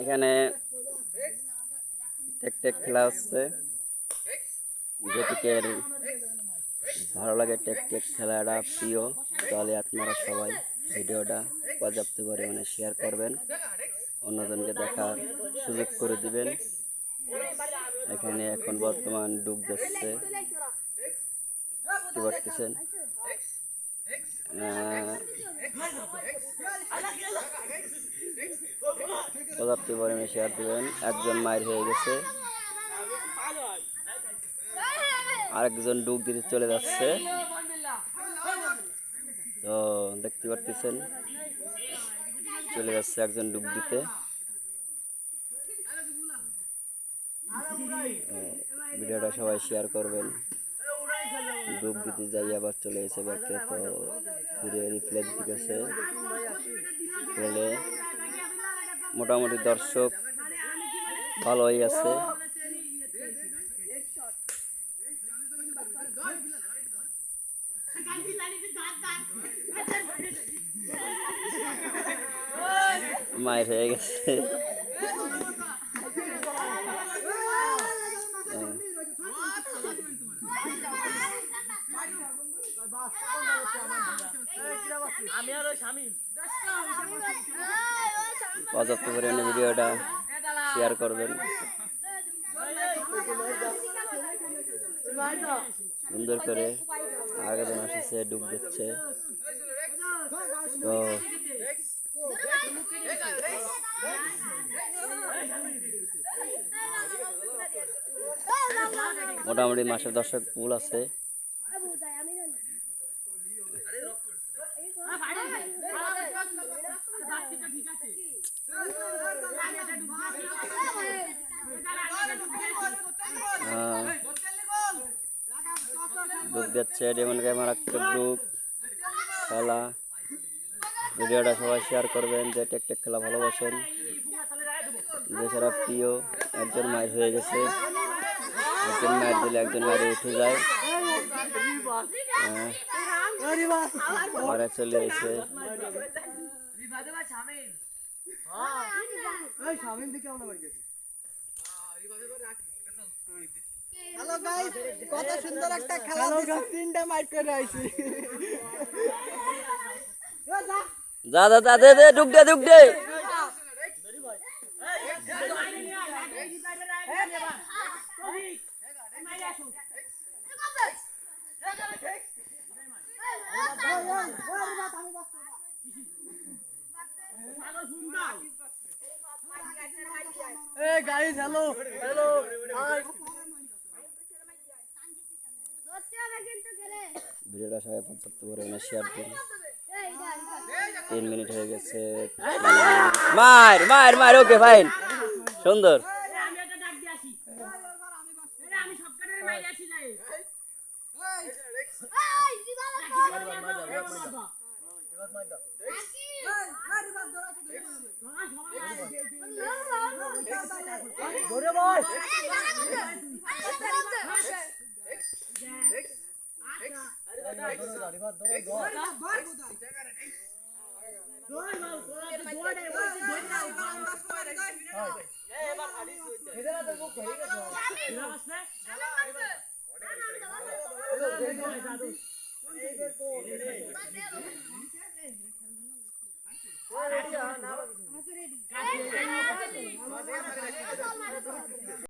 এখানে take take খেলা হচ্ছে। যেটিকের ভালো লাগে টেক টেক খেলাটা প্রিয়। তাহলে আপনারা সবাই ভিডিওটা পর্যাপ্ত পরিমাণে শেয়ার করবেন। অন্যজনকে দেখার সুযোগ করে দিবেন। এখানে এখন বর্তমান ডুব দিচ্ছে কি পর্যাপ্ত পরিমাণে শেয়ার দিবেন। একজন মায়ের হয়ে গেছে। আরেকজন ডুব দিতে চলে যাচ্ছে। তো দেখতে পারতেছেন, চলে যাচ্ছে একজন ডুব দিতে। ভিডিওটা সবাই শেয়ার করবেন। ডুব দিতে যাই আবার চলে এসে ব্যাগকে তো ফিরে রিপ্লাই দিতে গেছে মোটামুটি দর্শক ভালোই আছে। মায়ের হয়ে গেছে। পর্যাপ্ত পরিমাণে ভিডিওটা শেয়ার করবেন। সুন্দর করে আগে আসছে, ডুব দিচ্ছে। তো মোটামুটি মাসের দশক ফুল আছে। দিচ্ছে ডেমন মারাত্মক ডুব খেলা। ভিডিওটা সবাই শেয়ার করবেন যে টেক টেক খেলা ভালোবাসেন। যেছাড়া প্রিয় একজন মায়ের হয়ে গেছে। একজন মায়ের দিলে একজন মায়ের উঠে যায়। হ্যাঁ, মারা চলে এসে হ্যালো গাইস কত সুন্দর একটা খেলা দিছে। তিনটা মাইক করে আইছি। যা যা যা দে দে ডুব দে ডুব দে। এ গাইস হ্যালো হ্যালো ভিডিওটা সবাই পর্যাপ্ত পরিমাণে শেয়ার দিন তিন মিনিট হয়ে গেছে মার মার মার ওকে ফাইন সুন্দর ধরে বল ধরো ধরো ধরো